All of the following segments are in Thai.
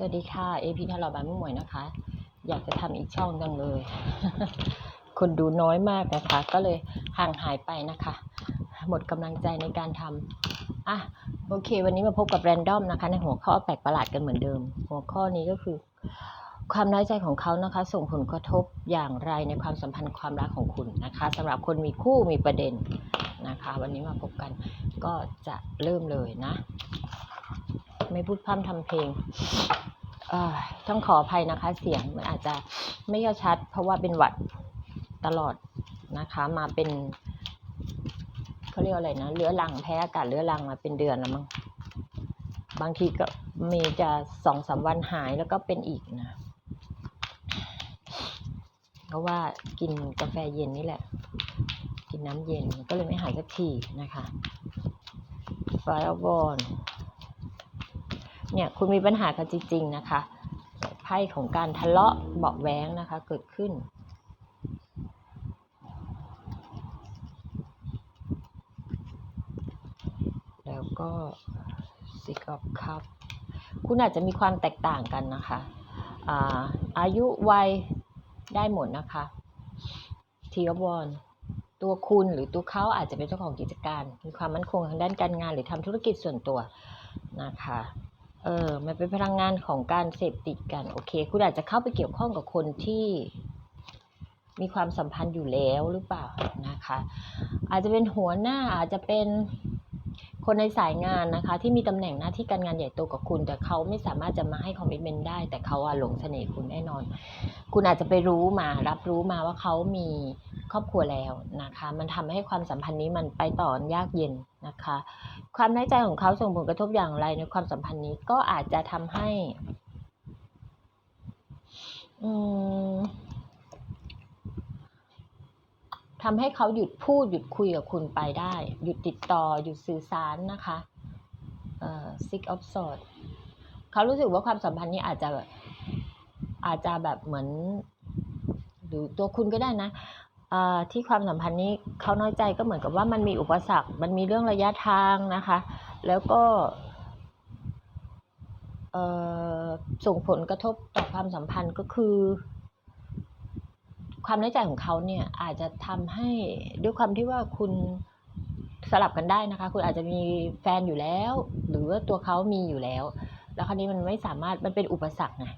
สวัสดีค่ะเอพีทาราบานมุ่งหมวยนะคะ อยากจะทำอีกช่องจังเลย คนดูน้อยมากนะคะ ก็เลยห่างหายไปนะคะ หมดกำลังใจในการทำอะโอเค วันนี้มาพบกับแรนดอมนะคะ ในหัวข้อแปลกประหลาดกันเหมือนเดิม หัวข้อนี้ก็คือ ความน้อยใจของเขานะคะ ส่งผลกระทบอย่างไรในความสัมพันธ์ความรักของคุณนะคะสำหรับคนมีคู่มีประเด็นนะคะ วันนี้มาพบกันก็จะเริ่มเลยนะ ไม่พูดพร่ำทำเพลงต้องขออภัยนะคะ เสียงมันอาจจะไม่ค่อยชัด เพราะว่าเป็นหวัดตลอดนะคะ มาเป็นเขาเรียกอะไรนะเรื้อรังแพ้อากาศเรื้อรังมาเป็นเดือนแล้วมั้งบางทีก็มีจะสองสามวันหายแล้วก็เป็นอีกนะเพราะว่ากินกาแฟเย็นนี่แหละ กินน้ำเย็นก็เลยไม่หายสักทีนะคะฟาร์บอล เนี่ยคุณมีปัญหากันจริง ๆ นะคะไพ่ของการทะเลาะเบาะแว้งนะคะ เกิดขึ้น แล้วก็ Six of Cup คุณอาจจะมีความแตกต่างกันนะคะอาอายุวัยได้หมดนะคะทีอวอนตัวคุณหรือตัวเขาอาจจะเป็นเจ้าของกิจการ มีความมั่นคงทางด้านการงานหรือทำธุรกิจส่วนตัวนะคะ ออมันเป็นพลังงานของการเสพติดกัน โอเค คุณอาจจะเข้าไปเกี่ยวข้องกับคนที่มีความสัมพันธ์อยู่แล้วหรือเปล่านะคะ อาจจะเป็นหัวหน้าอาจจะเป็นคนในสายงานนะคะ ที่มีตำแหน่งหน้าที่การงานใหญ่โตกว่าคุณ แต่เขาไม่สามารถจะมาให้คอมมิชเมนต์ได้ แต่เขาอะหลงเสน่ห์คุณแน่นอน คุณอาจจะไปรู้มารับรู้มาว่าเขามี ครอบครัวแล้วนะคะ มันทำให้ความสัมพันธ์นี้มันไปต่อยากเย็นนะคะ ความน้อยใจของเขาส่งผลกระทบอย่างไรในความสัมพันธ์นี้ก็อาจจะทำให้อืมทำให้เขาหยุดพูดหยุดคุยกับคุณไปได้ หยุดติดต่อหยุดสื่อสารนะคะเอ่อ six of swords เขารู้สึกว่าความสัมพันธ์นี้อาจจะแบบอาจจะแบบเหมือน หรือตัวคุณก็ได้นะ ที่ความสัมพันธ์นี้เขาน้อยใจก็เหมือนกับว่ามันมีอุปสรรค มันมีเรื่องระยะทางนะคะ แล้วก็ส่งผลกระทบต่อความสัมพันธ์ก็คือ ความน้อยใจของเขาเนี่ยอาจจะทำให้ด้วยความที่ว่าคุณสลับกันได้นะคะ คุณอาจจะมีแฟนอยู่แล้ว หรือว่าตัวเขามีอยู่แล้ว แล้วคราวนี้มันไม่สามารถมันเป็นอุปสรรคไง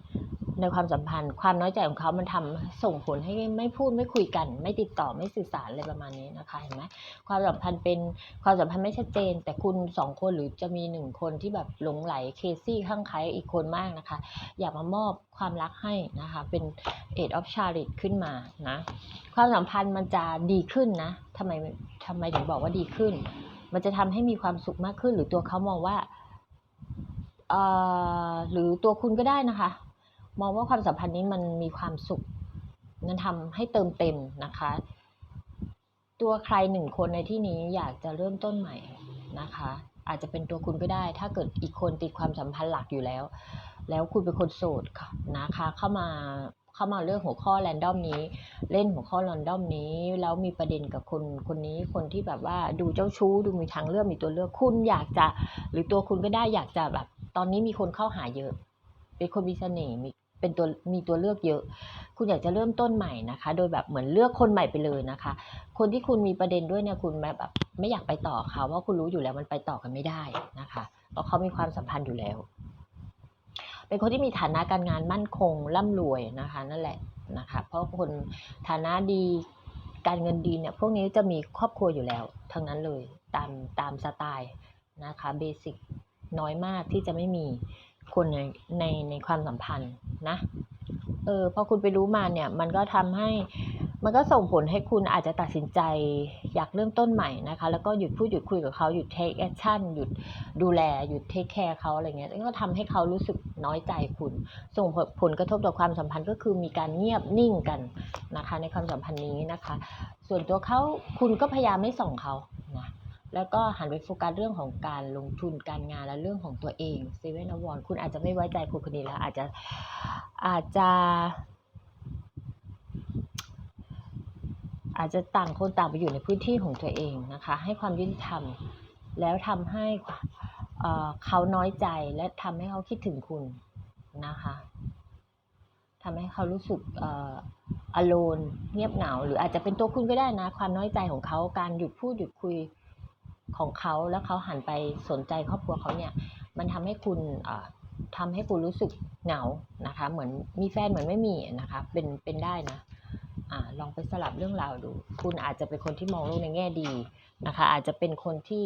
ในความสัมพันธ์ ความน้อยใจของเขามันทำส่งผลให้ไม่พูดไม่คุยกัน ไม่ติดต่อไม่สื่อสารอะไรประมาณนี้นะคะเห็นไหมความสัมพันธ์เป็นความสัมพันธ์ไม่ชัดเจน แต่คุณสองคนหรือจะมีหนึ่งคนที่แบบหลงไหลเคซี่ข้างใครอีกคนมากนะคะ อยากมามอบความรักให้นะคะ เป็น Eight of Chariot ขึ้นมานะความสัมพันธ์มันจะดีขึ้นนะทำไมทำไมถึงบอกว่าดีขึ้น มันจะทำให้มีความสุขมากขึ้น หรือตัวเขามองว่าเอ่อหรือตัวคุณก็ได้นะคะ มองว่าความสัมพันธ์นี้มันมีความสุขมันทำให้เติมเต็มนะคะ ตัวใครหนึ่งคนในที่นี้อยากจะเริ่มต้นใหม่นะคะ อาจจะเป็นตัวคุณก็ได้ ถ้าเกิดอีกคนติดความสัมพันธ์หลักอยู่แล้ว แล้วคุณเป็นคนโสดค่ะนะคะ เข้ามาเข้ามาเรื่องหัวข้อแรนดอมนี้ เล่นหัวข้อแรนดอมนี้ แล้วมีประเด็นกับคนคนนี้คนที่แบบว่าดูเจ้าชู้ดูมีทางเลือกมีตัวเลือกคุณอยากจะ หรือตัวคุณก็ได้อยากจะแบบ ตอนนี้มีคนเข้าหาเยอะ เป็นคนมีเสน่ห์มีเป็นตัวมีตัวเลือกเยอะ คุณอยากจะเริ่มต้นใหม่นะคะ โดยแบบเหมือนเลือกคนใหม่ไปเลยนะคะ คนที่คุณมีประเด็นด้วยเนี่ยคุณแบบไม่อยากไปต่อเขาเพราะคุณรู้อยู่แล้วมันไปต่อกันไม่ได้นะคะเพราะเขามีความสัมพันธ์อยู่แล้ว เป็นคนที่มีฐานะการงานมั่นคงร่ำรวยนะคะนั่นแหละนะคะ เพราะคนฐานะดีการเงินดีเนี่ยพวกนี้จะมีครอบครัวอยู่แล้ว ทั้งนั้นเลยตามตามสไตล์นะคะเบสิกน้อยมากที่จะไม่มี คนในในในความสัมพันธ์นะ เออพอคุณไปรู้มาเนี่ย มันก็ทำให้ มันก็ส่งผลให้คุณอาจจะตัดสินใจอยากเริ่มต้นใหม่นะคะ แล้วก็หยุดพูดหยุดคุยกับเขาหยุด take action หยุดดูแล หยุด take care เขาอะไรเงี้ยก็ทำให้เขารู้สึกน้อยใจคุณ ส่งผลผลกระทบต่อความสัมพันธ์ก็คือมีการเงียบนิ่งกันนะคะ ในความสัมพันธ์นี้นะคะ ส่วนตัวเขาคุณก็พยายามไม่ส่งเขา แล้วก็หันไปโฟกัสเรื่องของการลงทุนการงานและเรื่องของตัวเองเซเว่นอวอนคุณอาจจะไม่ไว้ใจคนคนนี้แล้ว อาจจะอาจจะ อาจจะต่างคนต่างไปอยู่ในพื้นที่ของตัวเองนะคะ ให้ความยุติธรรม แล้วทำให้เขาน้อยใจและทำให้เขาคิดถึงคุณนะคะทำให้เขารู้สึกอ่อ alone เงียบเหงา หรืออาจจะเป็นตัวคุณก็ได้นะ ความน้อยใจของเขาการหยุดพูดหยุดคุย ของเขาแล้วเขาหันไปสนใจครอบครัวเขาเนี่ย มันทำให้คุณเอ่อทำให้คุณรู้สึกเหงานะคะ เหมือนมีแฟนเหมือนไม่มีนะคะ เป็นเป็นได้นะอลองไปสลับเรื่องราวดู คุณอาจจะเป็นคนที่มองโลกในแง่ดีนะคะ อาจจะเป็นคนที่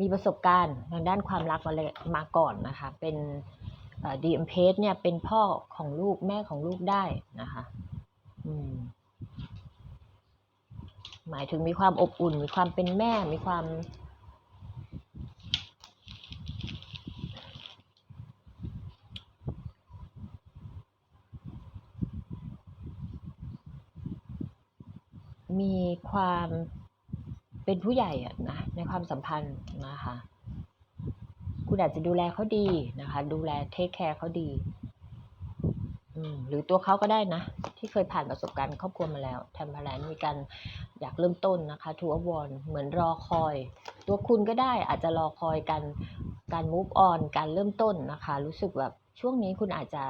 มีประสบการณ์ทางด้านความรักมาเลยมาก่อนนะคะ เป็นดีเอ็มเพสเนี่ยเป็นพ่อของลูกแม่ของลูกได้นะคะ อืม หมายถึงมีความอบอุ่น มีความเป็นแม่ มีความ มีความเป็นผู้ใหญ่อะนะในความสัมพันธ์นะคะ คุณอาจจะดูแลเขาดีนะคะ ดูแลเทคแคร์เขาดี หรือตัวเขาก็ได้นะ ที่เคยผ่านประสบการณ์ครอบครัวมาแล้วทำอะไรมีการอยากเริ่มต้นนะคะทูอวอนเหมือนรอคอย ตัวคุณก็ได้อาจจะรอคอยการการ move on การเริ่มต้นนะคะ รู้สึกแบบช่วงนี้คุณอาจจะ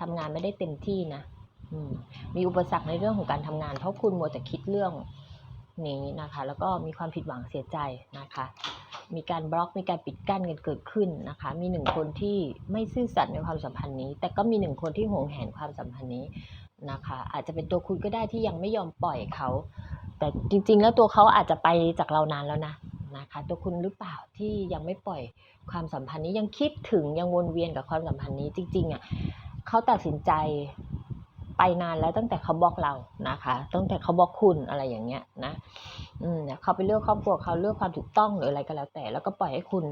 ทำงานไม่ได้เต็มที่นะอืมมีอุปสรรคในเรื่องของการทำงาน เพราะคุณมัวแต่คิดเรื่องนี้นะคะ แล้วก็มีความผิดหวังเสียใจนะคะ มีการบล็อกมีการปิดกั้นกันเกิดขึ้นนะคะ มีหนึ่งคนที่ไม่ซื่อสัตย์ในความสัมพันธ์นี้ แต่ก็มีหนึ่งคนที่หวงแหนความสัมพันธ์นี้นะคะ อาจจะเป็นตัวคุณก็ได้ที่ยังไม่ยอมปล่อยเขา แต่จริง ๆ แล้วตัวเขาอาจจะไปจากเรานานแล้วนะนะคะ ตัวคุณหรือเปล่าที่ยังไม่ปล่อยความสัมพันธ์นี้ยังคิดถึงยังวนเวียนกับความสัมพันธ์นี้จริงๆอะเขาตัดสินใจ ไปนานแล้วตั้งแต่เขาบอกเรานะคะ ตั้งแต่เขาบอกคุณอะไรอย่างเงี้ยนะอืมเขาไปเลือกครอบครัวเขาเลือกความถูกต้องหรืออะไรก็แล้วแต่ แล้วก็ปล่อยให้คุณ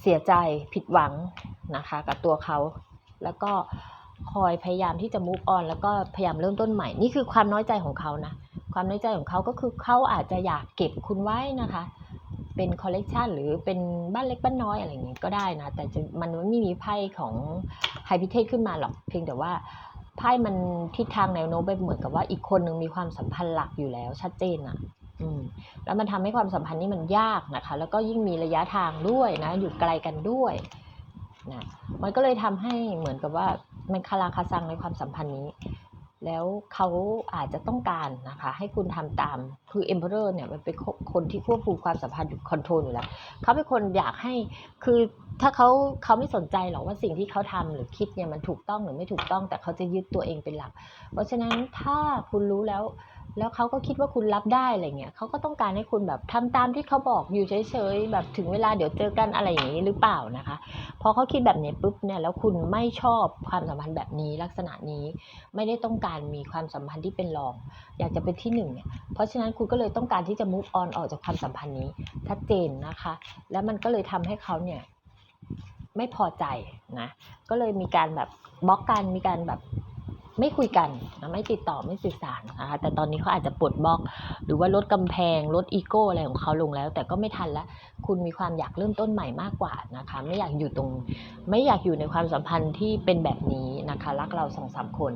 เสียใจผิดหวังนะคะ กับตัวเขาแล้วก็คอยพยายามที่จะ move on แล้วก็พยายามเริ่มต้นใหม่ นี่คือความน้อยใจของเขานะ ความน้อยใจของเขาก็คือเขาอาจจะอยากเก็บคุณไว้นะคะ เป็นคอลเลกชันหรือเป็นบ้านเล็กบ้านน้อยอะไรอย่างงี้ก็ได้นะ แต่จะมันไม่มีไพ่ของไฮพิเทศขึ้นมาหรอก เพียงแต่ว่า ไพ่มันทิศทางแนวโน้มไปเหมือนกับว่าอีกคนหนึ่งมีความสัมพันธ์หลักอยู่แล้วชัดเจนอะอืมแล้วมันทำให้ความสัมพันธ์นี้มันยากนะคะ แล้วก็ยิ่งมีระยะทางด้วยนะ อยู่ไกลกันด้วยนะมันก็เลยทำให้เหมือนกับว่ามันคาราคาซังในความสัมพันธ์นี้ แล้วเขาอาจจะต้องการนะคะให้คุณทำตามคือ Emperor เนี่ยมันเป็นคนที่ควบคุมความสัมพันธ์อยู่คอนโทรลอยู่แล้วเขาเป็นคนอยากให้คือถ้าเขาเขาไม่สนใจหรอกว่าสิ่งที่เขาทำหรือคิดเนี่ยมันถูกต้องหรือไม่ถูกต้อง แต่เขาจะยึดตัวเองเป็นหลัก เพราะฉะนั้นถ้าคุณรู้แล้ว แล้วเขาก็คิดว่าคุณรับได้อะไรเงี้ยเขาก็ต้องการให้คุณแบบทำตามที่เขาบอกอยู่เฉยๆแบบถึงเวลาเดี๋ยวเจอกันอะไรอย่างนี้หรือเปล่านะคะ พอเขาคิดแบบนี้ปุ๊บเนี่ยแล้วคุณไม่ชอบความสัมพันธ์แบบนี้ลักษณะนี้ไม่ได้ต้องการมีความสัมพันธ์ที่เป็นรอง อยากจะเป็นที่หนึ่งเนี่ยเพราะฉะนั้นคุณก็เลยต้องการที่จะ move on ออกจากความสัมพันธ์นี้ชัดเจนนะคะ แล้วมันก็เลยทำให้เขาเนี่ยไม่พอใจนะก็เลยมีการแบบบล็อกกันมีการแบบ ไม่คุยกันนะไม่ติดต่อไม่สื่อสารนะคะแต่ตอนนี้เขาอาจจะปลดบล็อก หรือว่าลดกำแพงลดอีโก้อะไรของเขาลงแล้ว แต่ก็ไม่ทันแล้วคุณมีความอยากเริ่มต้นใหม่มากกว่านะคะ ไม่อยากอยู่ตรง ไม่อยากอยู่ในความสัมพันธ์ที่เป็นแบบนี้นะคะรักเราสองสามคน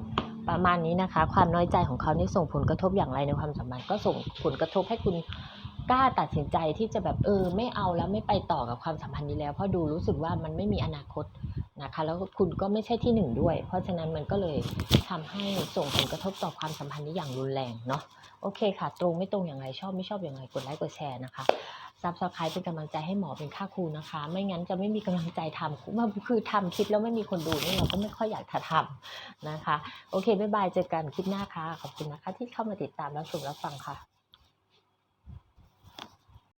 ประมาณนี้นะคะ ความน้อยใจของเขานี่ส่งผลกระทบอย่างไรในความสัมพันธ์ก็ส่งผลกระทบให้คุณกล้าตัดสินใจที่จะแบบเออ ไม่เอาแล้วไม่ไปต่อกับความสัมพันธ์นี้แล้วเพราะดูรู้สึกว่ามันไม่มีอนาคต นะคะ แล้วคุณก็ไม่ใช่ที่หนึ่งด้วย เพราะฉะนั้นมันก็เลยทำให้ส่งผลกระทบต่อความสัมพันธ์นี้อย่างรุนแรงเนาะโอเคค่ะ ตรงไม่ตรงอย่างไรชอบไม่ชอบอย่างไรกดไลค์กดแชร์นะคะซับสไครป์เป็นกำลังใจให้หมอเป็นค่าครูนะคะ ไม่งั้นจะไม่มีกำลังใจทำว่าคือทำคลิปแล้วไม่มีคนดูนี่เราก็ไม่ค่อยอยากจะทำนะคะ โอเคบ๊ายบายเจอกันคลิปหน้าค่ะขอบคุณนะคะที่เข้ามาติดตามรับชมรับฟังค่ะ